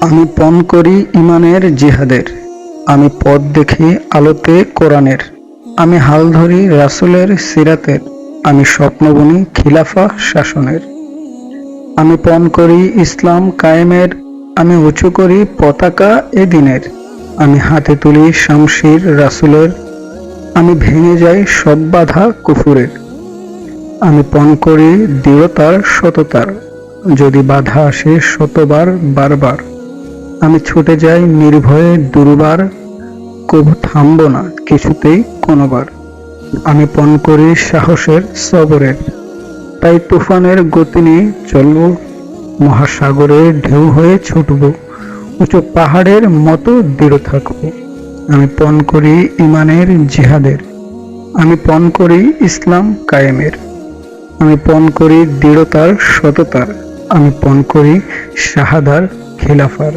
আমি পণ করি ইমানের জিহাদের। আমি পথ দেখি আলোতে কোরআনের। আমি হাল ধরি রাসূলের সিরাতের। আমি স্বপ্ন বুনি খিলাফা শাসনের। আমি পণ করি ইসলাম কায়েমের। আমি উঁচু করি পতাকা এ দিনের। আমি হাতে তুলি শামশির রাসূলের। আমি ভেঙে যাই সব বাধা কুফুরের। আমি পণ করি দৃঢ়তার সততার। যদি বাধা আসে শতবার বারবার। আমি ছুটে যাই নির্ভয়ে দুর্বার, কবু থামব না কিছুতেই কোনোবার। আমি পণ করি সাহসের সবরের তাই তুফানের গতি নিয়ে চলব মহাসাগরের ঢেউ হয়ে ছুটব, উঁচু পাহাড়ের মতো দৃঢ় থাকব। আমি পণ করি ইমানের জিহাদের, আমি পণ করি ইসলাম কায়েমের। আমি পণ করি দৃঢ়তার সততার, আমি পণ করি শাহাদার খিলাফার।